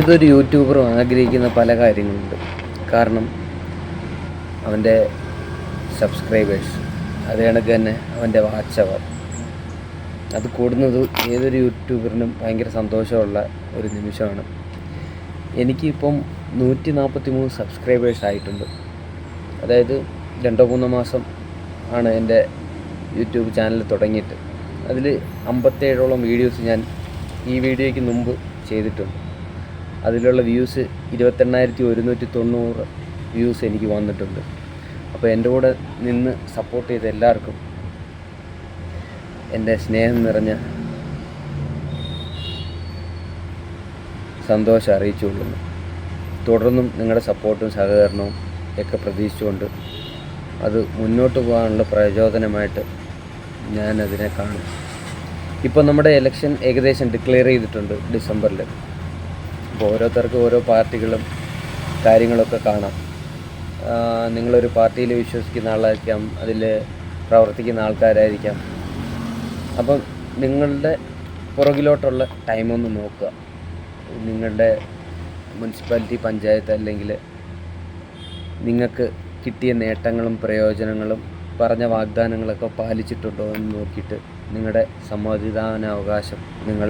ഏതൊരു യൂട്യൂബറും ആഗ്രഹിക്കുന്ന പല കാര്യങ്ങളുണ്ട്. കാരണം അവന്റെ സബ്സ്ക്രൈബേഴ്സ് അത് കണക്ക് തന്നെ അവന്റെ വാച്ച് അവർ അത് കൂടുന്നത് ഏതൊരു യൂട്യൂബറിനും ഭയങ്കര സന്തോഷമുള്ള ഒരു നിമിഷമാണ്. എനിക്കിപ്പം നൂറ്റി നാൽപ്പത്തി മൂന്ന് സബ്സ്ക്രൈബേഴ്സ് ആയിട്ടുണ്ട്. അതായത് രണ്ടോ മൂന്നോ മാസം ആണ് എന്റെ യൂട്യൂബ് ചാനൽ തുടങ്ങിയിട്ട്. അതിൽ അമ്പത്തേഴോളം വീഡിയോസ് ഞാൻ ഈ വീഡിയോയ്ക്ക് മുമ്പ് ചെയ്തിട്ടുണ്ട്. അതിലുള്ള വ്യൂസ് ഇരുപത്തെണ്ണായിരത്തി ഒരുന്നൂറ്റി തൊണ്ണൂറ് വ്യൂസ് എനിക്ക് വന്നിട്ടുണ്ട്. അപ്പോൾ എന്റെ കൂടെ നിന്ന് സപ്പോർട്ട് ചെയ്ത എല്ലാവർക്കും എന്റെ സ്നേഹം നിറഞ്ഞ സന്തോഷം അറിയിച്ചുകൊള്ളുന്നു തുടർന്നും നിങ്ങളുടെ സപ്പോർട്ടും സഹകരണവും ഒക്കെ പ്രതീക്ഷിച്ചുകൊണ്ട് അത് മുന്നോട്ട് പോകാനുള്ള പ്രചോദനമായിട്ട് ഞാനതിനെ കാണും. ഇപ്പോൾ നമ്മുടെ ഇലക്ഷൻ ഏകദേശം ഡിക്ലെയർ ചെയ്തിട്ടുണ്ട് ഡിസംബറിൽ അപ്പോൾ ഓരോരുത്തർക്കും ഓരോ പാർട്ടികളും കാര്യങ്ങളൊക്കെ കാണാം. നിങ്ങളൊരു പാർട്ടിയിൽ വിശ്വസിക്കുന്ന ആളായിരിക്കാം അതിൽ പ്രവർത്തിക്കുന്ന ആൾക്കാരായിരിക്കാം. അപ്പം നിങ്ങളുടെ പുറകിലോട്ടുള്ള ടൈമൊന്ന് നോക്കുക. നിങ്ങളുടെ മുനിസിപ്പാലിറ്റി പഞ്ചായത്ത് അല്ലെങ്കിൽ നിങ്ങൾക്ക് കിട്ടിയ നേട്ടങ്ങളും പ്രയോജനങ്ങളും പറഞ്ഞ വാഗ്ദാനങ്ങളൊക്കെ പാലിച്ചിട്ടുണ്ടോ എന്ന് നോക്കിയിട്ട് നിങ്ങളുടെ സമ്മതിദാനാവകാശം നിങ്ങൾ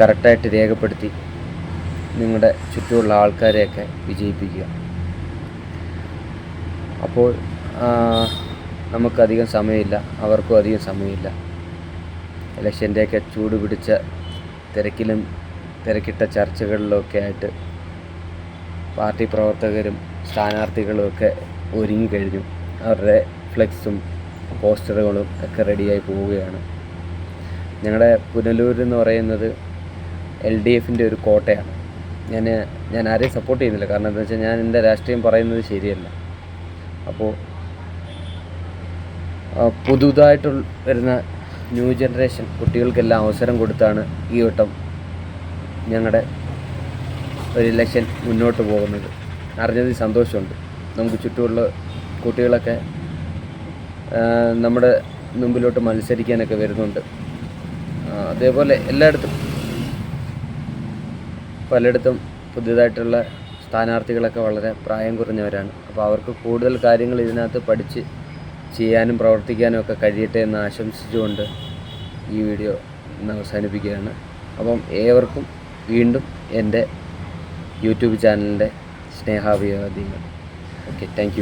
കറക്റ്റായിട്ട് രേഖപ്പെടുത്തി നിങ്ങളുടെ ചുറ്റുമുള്ള ആൾക്കാരെയൊക്കെ വിജയിപ്പിക്കുക. അപ്പോൾ നമുക്കധികം സമയമില്ല. അവർക്കും അധികം സമയമില്ല. ഇലക്ഷന്റെയൊക്കെ ചൂട് പിടിച്ച തിരക്കിലും തിരക്കിട്ട ചർച്ചകളിലൊക്കെ ആയിട്ട് പാർട്ടി പ്രവർത്തകരും സ്ഥാനാർത്ഥികളുമൊക്കെ ഒരുങ്ങിക്കഴിഞ്ഞു അവരുടെ ഫ്ലെക്സും പോസ്റ്ററുകളും ഒക്കെ റെഡിയായി പോവുകയാണ്. ഞങ്ങളുടെ പുനലൂർ എന്ന് പറയുന്നത് എൽ ഡി എഫിന്റെ ഒരു കോട്ടയാണ്. ഞാൻ ഞാൻ ആരെയും സപ്പോർട്ട് ചെയ്യുന്നില്ല. കാരണം എന്താ വെച്ചാൽ ഞാൻ എന്റെ രാഷ്ട്രീയം പറയുന്നത് ശരിയല്ല. അപ്പോൾ പുതുതായിട്ട് വരുന്ന ന്യൂ ജനറേഷൻ കുട്ടികൾക്കെല്ലാം അവസരം കൊടുത്താണ് ഈ വട്ടം ഞങ്ങളുടെ ഒരു ഇലക്ഷൻ മുന്നോട്ട് പോകുന്നത്. അറിഞ്ഞതിൽ സന്തോഷമുണ്ട്. നമുക്ക് ചുറ്റുമുള്ള കുട്ടികളൊക്കെ നമ്മുടെ മുമ്പിലോട്ട് മത്സരിക്കാനൊക്കെ വരുന്നുണ്ട്. അതേപോലെ എല്ലായിടത്തും പലയിടത്തും പുതിയതായിട്ടുള്ള സ്ഥാനാർത്ഥികളൊക്കെ വളരെ പ്രായം കുറഞ്ഞവരാണ്. അപ്പോൾ അവർക്ക് കൂടുതൽ കാര്യങ്ങൾ ഇതിനകത്ത് പഠിച്ച് ചെയ്യാനും പ്രവർത്തിക്കാനും ഒക്കെ കഴിയട്ടെ എന്ന് ആശംസിച്ചുകൊണ്ട് ഈ വീഡിയോ ഇന്ന് അവസാനിപ്പിക്കുകയാണ്. അപ്പം ഏവർക്കും വീണ്ടും എന്റെ യൂട്യൂബ് ചാനലിന്റെ സ്നേഹാഭിവാദ്യങ്ങൾ. Okay thank